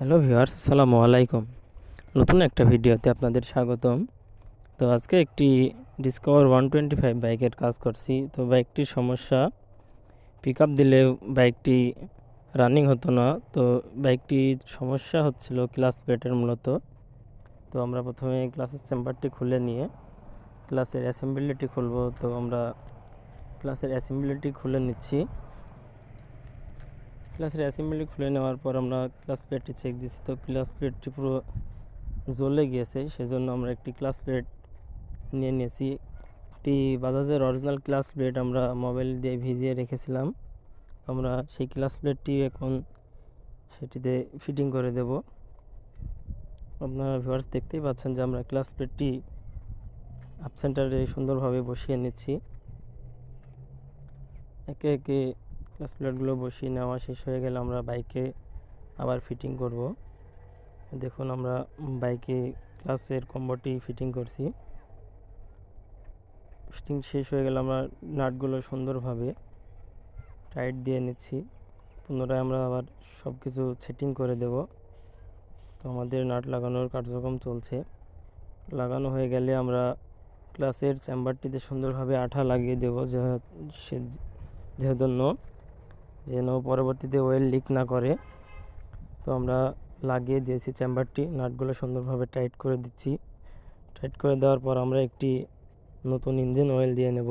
Hello viewers, আসসালামু আলাইকুম। নতুন একটা ভিডিওতে আপনাদের স্বাগতম। তো আজকে একটি ডিসকভার ওয়ান টোয়েন্টি ফাইভ বাইকের কাজ করছি। তো বাইকটির সমস্যা পিক আপ দিলে বাইকটি রানিং হতো না। তো বাইকটির সমস্যা হচ্ছিল ক্লাস প্লেটের মূলত। তো আমরা প্রথমে ক্লাসের চেম্বারটি খুলে নিয়ে ক্লাসের অ্যাসেম্বলিটি খুলবো। তো আমরা ক্লাসের অ্যাসেম্বলিটি খুলে নিচ্ছি। ক্লাসের অ্যাসেম্বলি খুলে নেওয়ার পর আমরা ক্লাস প্লেটটি চেক দিচ্ছি তো ক্লাস প্লেটটি পুরো জ্বলে গিয়েছে, সেজন্য আমরা একটি ক্লাস প্লেট নিয়ে নিয়েছি। একটি বাজাজের অরিজিনাল ক্লাস প্লেট আমরা মোবাইল দিয়ে ভিজিয়ে রেখেছিলাম। আমরা সেই ক্লাস প্লেটটি এখন সেটিতে ফিটিং করে দেব। আপনারা ভিউয়ার্স দেখতেই পাচ্ছেন যে আমরা ক্লাস প্লেটটি আপ সেন্টারে সুন্দরভাবে বসিয়ে নিচ্ছি। একে একে ক্লাস প্লেটগুলো বসিয়ে নেওয়া শেষ হয়ে গেলে আমরা বাইকে আবার ফিটিং করব। দেখুন আমরা বাইকে ক্লাসের কম্বোটি ফিটিং করছি। ফিটিং শেষ হয়ে গেলে আমরা নাটগুলো সুন্দরভাবে টাইট দিয়ে নিচ্ছি। পুনরায় আমরা আবার সব কিছু সেটিং করে দেব। তো আমাদের নাট লাগানোর কার্যক্রম চলছে। লাগানো হয়ে গেলে আমরা ক্লাসের চেম্বারটিতে সুন্দরভাবে আঠা লাগিয়ে দেবো যে সে যেহেতু যেন পরবর্তীতে ওয়েল লিক না করে। তো আমরা লাগিয়ে দিয়েছি চেম্বারটি নাটগুলো সুন্দরভাবে টাইট করে দিচ্ছি। টাইট করে দেওয়ার পর আমরা একটি নতুন ইঞ্জিন অয়েল দিয়ে নেব।